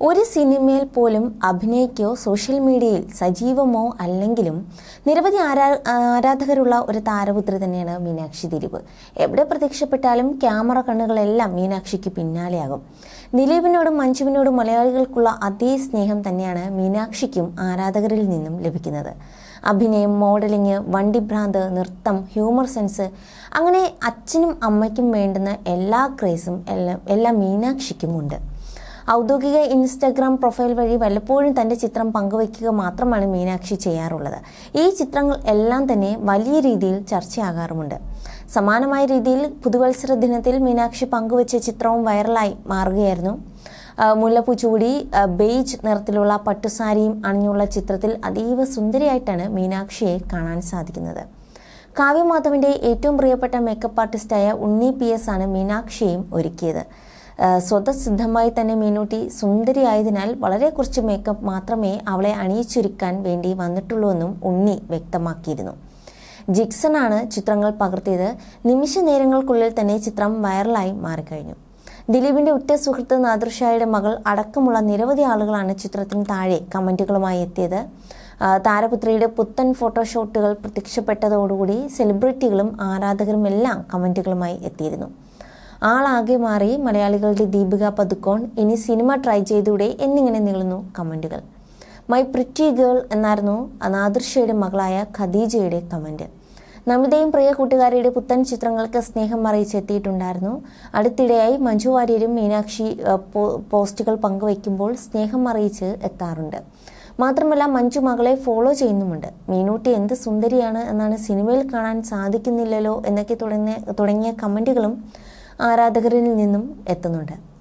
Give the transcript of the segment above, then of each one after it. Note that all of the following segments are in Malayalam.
ഒരു സിനിമയിൽ പോലും അഭിനയിക്കോ സോഷ്യൽ മീഡിയയിൽ സജീവമോ അല്ലെങ്കിലും നിരവധി ആരാ ആരാധകരുള്ള ഒരു താരപുത്രി തന്നെയാണ് മീനാക്ഷി തിരിവ് എവിടെ പ്രത്യക്ഷപ്പെട്ടാലും ക്യാമറ കണ്ണുകളെല്ലാം മീനാക്ഷിക്ക് പിന്നാലെയാകും. ദിലീപിനോടും മഞ്ജുവിനോടും മലയാളികൾക്കുള്ള അതേ സ്നേഹം തന്നെയാണ് മീനാക്ഷിക്കും ആരാധകരിൽ നിന്നും ലഭിക്കുന്നത്. അഭിനയം മോഡലിംഗ് വണ്ടിഭ്രാന്ത് നൃത്തം ഹ്യൂമർ സെൻസ് അങ്ങനെ അച്ഛനും അമ്മയ്ക്കും വേണ്ടുന്ന എല്ലാ ക്രേസും എല്ലാം എല്ലാം മീനാക്ഷിക്കുമുണ്ട്. ഔദ്യോഗിക ഇൻസ്റ്റഗ്രാം പ്രൊഫൈൽ വഴി വല്ലപ്പോഴും തന്റെ ചിത്രം പങ്കുവയ്ക്കുക മാത്രമാണ് മീനാക്ഷി ചെയ്യാറുള്ളത്. ഈ ചിത്രങ്ങൾ എല്ലാം തന്നെ വലിയ രീതിയിൽ ചർച്ചയാകാറുമുണ്ട്. സമാനമായ രീതിയിൽ പുതുവത്സര ദിനത്തിൽ മീനാക്ഷി പങ്കുവച്ച ചിത്രവും വൈറലായി മാറുകയായിരുന്നു. മുല്ലപ്പൂ ചൂടി ബെയ്ജ് നിറത്തിലുള്ള പട്ടുസാരിയും അണിഞ്ഞുള്ള ചിത്രത്തിൽ അതീവ സുന്ദരിയായിട്ടാണ് മീനാക്ഷിയെ കാണാൻ സാധിക്കുന്നത്. കാവ്യമാധവിന്റെ ഏറ്റവും പ്രിയപ്പെട്ട മേക്കപ്പ് ആർട്ടിസ്റ്റായ ഉണ്ണി പി എസ് ആണ് മീനാക്ഷിയെയും ഒരുക്കിയത്. സ്വതസിദ്ധമായി തന്നെ മീനൂട്ടി സുന്ദരി ആയതിനാൽ വളരെ കുറച്ച് മേക്കപ്പ് മാത്രമേ അവളെ അണിയിച്ചൊരുക്കാൻ വേണ്ടി വന്നിട്ടുള്ളൂവെന്നും ഉണ്ണി വ്യക്തമാക്കിയിരുന്നു. ജിക്സൺ ആണ് ചിത്രങ്ങൾ പകർത്തിയത്. നിമിഷ നേരങ്ങൾക്കുള്ളിൽ തന്നെ ചിത്രം വൈറലായി മാറിക്കഴിഞ്ഞു. ദിലീപിന്റെ ഉറ്റ സുഹൃത്ത് നാദൃഷായുടെ മകൾ അടക്കമുള്ള നിരവധി ആളുകളാണ് ചിത്രത്തിന് താഴെ കമന്റുകളുമായി എത്തിയത്. താരപുത്രിയുടെ പുത്തൻ ഫോട്ടോഷോട്ടുകൾ പ്രത്യക്ഷപ്പെട്ടതോടുകൂടി സെലിബ്രിറ്റികളും ആരാധകരും എല്ലാം കമന്റുകളുമായി എത്തിയിരുന്നു. ആളാകെ മാറി മലയാളികളുടെ ദീപിക പതുക്കോൺ ഇനി സിനിമ ട്രൈ ചെയ്തൂടെ എന്നിങ്ങനെ നീളുന്നു കമന്റുകൾ മൈ പ്രിറ്റി ഗേൾ എന്നായിരുന്നു അനാദൃശയുടെ മകളായ ഖദീജയുടെ കമന്റ് നമിതയും പ്രിയ കൂട്ടുകാരിയുടെ പുത്തൻ ചിത്രങ്ങൾക്ക് സ്നേഹം അറിയിച്ചെത്തിയിട്ടുണ്ടായിരുന്നു. അടുത്തിടെയായി മഞ്ജു വാര്യരും മീനാക്ഷി പോസ്റ്റുകൾ പങ്കുവയ്ക്കുമ്പോൾ സ്നേഹം അറിയിച്ച് എത്താറുണ്ട്. മാത്രമല്ല മഞ്ജു മകളെ ഫോളോ ചെയ്യുന്നുമുണ്ട്. മീനൂട്ടി എന്ത് സുന്ദരിയാണ് എന്നാണ് സിനിമയിൽ കാണാൻ സാധിക്കുന്നില്ലല്ലോ എന്നൊക്കെ തുടങ്ങിയ തുടങ്ങിയ കമന്റുകളും ആരാധകരിൽ നിന്നും എത്തുന്നുണ്ട്.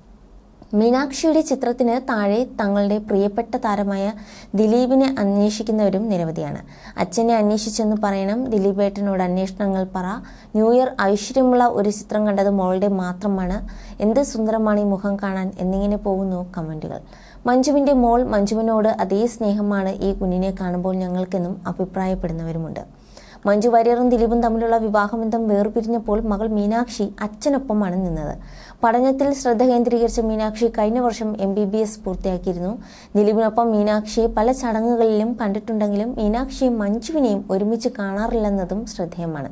മീനാക്ഷിയുടെ ചിത്രത്തിന് താഴെ തങ്ങളുടെ പ്രിയപ്പെട്ട താരമായ ദിലീപിനെ അന്വേഷിക്കുന്നവരും നിരവധിയാണ്. അച്ഛനെ അന്വേഷിച്ചെന്ന് പറയണം ദിലീപേട്ടനോട് അന്വേഷണങ്ങൾ പറ. ന്യൂ ഇയർ ഐശ്വര്യമുള്ള ഒരു ചിത്രം കണ്ടത് മോളുടെ മാത്രമാണ്. എന്ത് സുന്ദരമാണ് ഈ മുഖം കാണാൻ എന്നിങ്ങനെ പോകുന്നു കമന്റുകൾ മഞ്ജുവിന്റെ മോൾ മഞ്ജുവിനോട് അതേ സ്നേഹമാണ് ഈ കുഞ്ഞിനെ കാണുമ്പോൾ ഞങ്ങൾക്കെന്നും അഭിപ്രായപ്പെടുന്നവരുമുണ്ട്. മഞ്ജു വാര്യറും ദിലീപും തമ്മിലുള്ള വിവാഹബന്ധം വേർപിരിഞ്ഞപ്പോൾ മകൾ മീനാക്ഷി അച്ഛനൊപ്പമാണ് നിന്നത്. പഠനത്തിൽ ശ്രദ്ധ കേന്ദ്രീകരിച്ച മീനാക്ഷി കഴിഞ്ഞ വർഷം എം ബി ബി എസ് പൂർത്തിയാക്കിയിരുന്നു. ദിലീപിനൊപ്പം മീനാക്ഷിയെ പല ചടങ്ങുകളിലും കണ്ടിട്ടുണ്ടെങ്കിലും മീനാക്ഷിയും മഞ്ജുവിനെയും ഒരുമിച്ച് കാണാറില്ലെന്നതും ശ്രദ്ധേയമാണ്.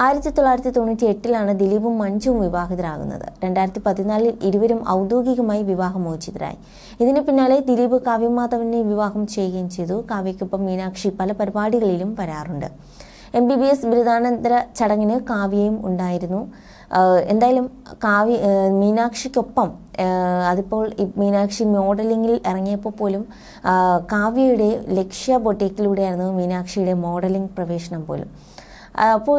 ആയിരത്തി തൊള്ളായിരത്തി തൊണ്ണൂറ്റി എട്ടിലാണ് ദിലീപും മഞ്ജുവും വിവാഹിതരാകുന്നത്. രണ്ടായിരത്തി പതിനാലിൽ ഇരുവരും ഔദ്യോഗികമായി വിവാഹമോചിതരായി. ഇതിന് പിന്നാലെ ദിലീപ് കാവ്യമാധവനെ വിവാഹം ചെയ്യുകയും ചെയ്തു. കാവ്യയ്ക്കൊപ്പം മീനാക്ഷി പല പരിപാടികളിലും വരാറുണ്ട്. എം ബി ബി എസ് ബിരുദാനന്തര ചടങ്ങിന് കാവ്യയും ഉണ്ടായിരുന്നു. എന്തായാലും കാവ്യ മീനാക്ഷിക്കൊപ്പം അതിപ്പോൾ മീനാക്ഷി മോഡലിങ്ങിൽ ഇറങ്ങിയപ്പോൾ പോലും കാവ്യയുടെ ലക്ഷ്യ ബൊട്ടേക്കിലൂടെയായിരുന്നു മീനാക്ഷിയുടെ മോഡലിംഗ് പ്രവേശനം പോലും. അപ്പോൾ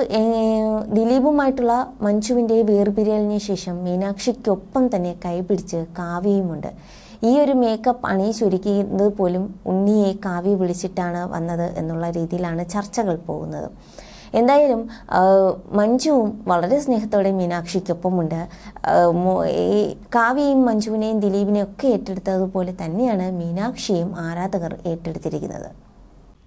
ദിലീപുമായിട്ടുള്ള മഞ്ജുവിന്റെ വേർപിരിയലിന് ശേഷം മീനാക്ഷിക്കൊപ്പം തന്നെ കൈപിടിച്ച് കാവ്യയുമുണ്ട്. ഈ ഒരു മേക്കപ്പ് അണിയിച്ചൊരുക്കിയത് പോലും ഉണ്ണിയെ കാവ്യ വിളിച്ചിട്ടാണ് വന്നത് എന്നുള്ള രീതിയിലാണ് ചർച്ചകൾ പോകുന്നത്. എന്തായാലും മഞ്ജുവും വളരെ സ്നേഹത്തോടെ മീനാക്ഷിക്കൊപ്പമുണ്ട്. ഈ കാവ്യയും മഞ്ജുവിനെയും ദിലീപിനെയും ഒക്കെ ഏറ്റെടുത്തതുപോലെ തന്നെയാണ് മീനാക്ഷിയും ആരാധകർ ഏറ്റെടുത്തിരിക്കുന്നത്.